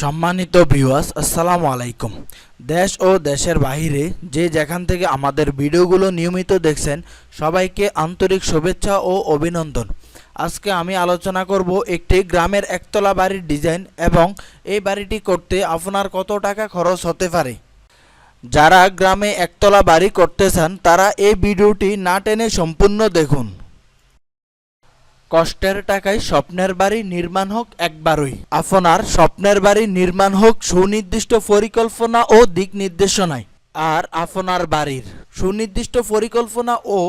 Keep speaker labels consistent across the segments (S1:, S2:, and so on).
S1: সম্মানিত ভিউয়ার্স আসসালামু আলাইকুম। দেশ ও দেশের বাইরে যে যেখান থেকে আমাদের ভিডিওগুলো নিয়মিত দেখছেন, সবাইকে আন্তরিক শুভেচ্ছা ও অভিনন্দন। আজকে আমি আলোচনা করব একটি গ্রামের একতলা বাড়ির ডিজাইন এবং এই বাড়িটি করতে আপনার কত টাকা খরচ হতে পারে। যারা গ্রামে একতলা বাড়ি করতে চান, তারা এই ভিডিওটি না টেনে সম্পূর্ণ দেখুন। কষ্টের টাকায় স্বপ্নের বাড়ি নির্মাণ হোক একবারই। আপনার স্বপ্নের বাড়ি নির্মাণ হোক সুনির্দিষ্ট পরিকল্পনা ও দিক নির্দেশনায়। আর আপনার বাড়ির সুনির্দিষ্ট পরিকল্পনা ও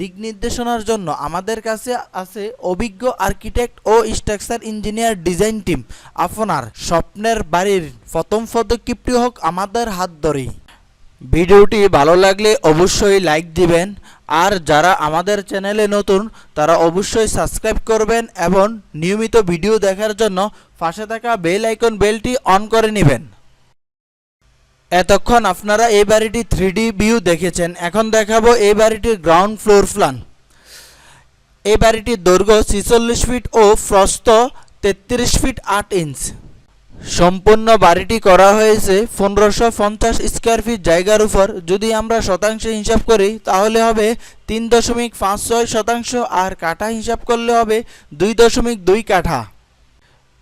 S1: দিক নির্দেশনার জন্য আমাদের কাছে আছে অভিজ্ঞ আর্কিটেক্ট ও স্ট্রাকচার ইঞ্জিনিয়ার ডিজাইন টিম। আপনার স্বপ্নের বাড়ির প্রথম পদক্ষেপটি হোক আমাদের হাত ধরেই। ভিডিওটি ভালো লাগলে অবশ্যই লাইক দিবেন। আর যারা আমাদের চ্যানেলে নতুন, তারা অবশ্যই সাবস্ক্রাইব করবেন এবং নিয়মিত ভিডিও দেখার জন্য পাশে থাকা বেল আইকন বেলটি অন করে নেবেন। এতক্ষণ আপনারা এই বাড়িটি থ্রি ভিউ দেখেছেন। এখন দেখাবো এই বাড়িটির গ্রাউন্ড ফ্লোর প্ল্যান এই বাড়িটির দৈর্ঘ্য ছিচল্লিশ ফিট ও প্রস্থ তেত্রিশ ফিট আট ইঞ্চ সম্পূর্ণ বাড়িটি করা হয়েছে পনেরোশো পঞ্চাশ স্কোয়ার ফিট জায়গার উপর। যদি আমরা শতাংশে হিসাব করি, তাহলে হবে তিন দশমিক পাঁচ ছয় শতাংশ আর কাঠা হিসাব করলে হবে দুই দশমিক দুই কাঠা।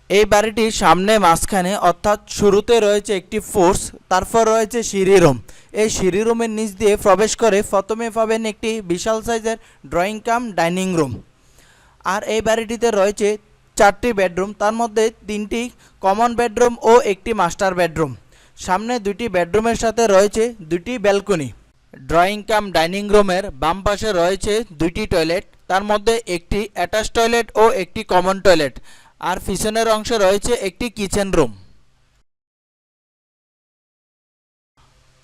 S1: এই বাড়িটির সামনে মাঝখানে, অর্থাৎ শুরুতে রয়েছে একটি ফোর্স, তারপর রয়েছে সিঁড়ি রুম। এই সিঁড়ি রুমের নিচ দিয়ে প্রবেশ করে প্রথমে পাবেন একটি বিশাল সাইজের ড্রয়িং কাম ডাইনিং রুম। আর এই বাড়িটিতে রয়েছে চারটি বেডরুম, তার মধ্যে তিনটি কমন বেডরুম ও একটি মাস্টার বেডরুম। সামনে দুটি বেডরুমের সাথে রয়েছে দুটি ব্যালকনি। ড্রয়িং কাম, ডাইনিং রুমের বাম পাশে রয়েছে দুইটি টয়লেট, তার মধ্যে একটি অ্যাটাচ টয়লেট ও একটি কমন টয়লেট। আর পিছনের অংশে রয়েছে একটি কিচেন রুম।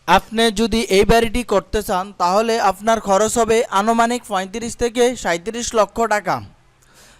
S1: আপনি যদি এই বাড়িটি করতে চান, তাহলে আপনার খরচ হবে আনুমানিক পঁয়ত্রিশ থেকে সাঁত্রিশ লক্ষ টাকা।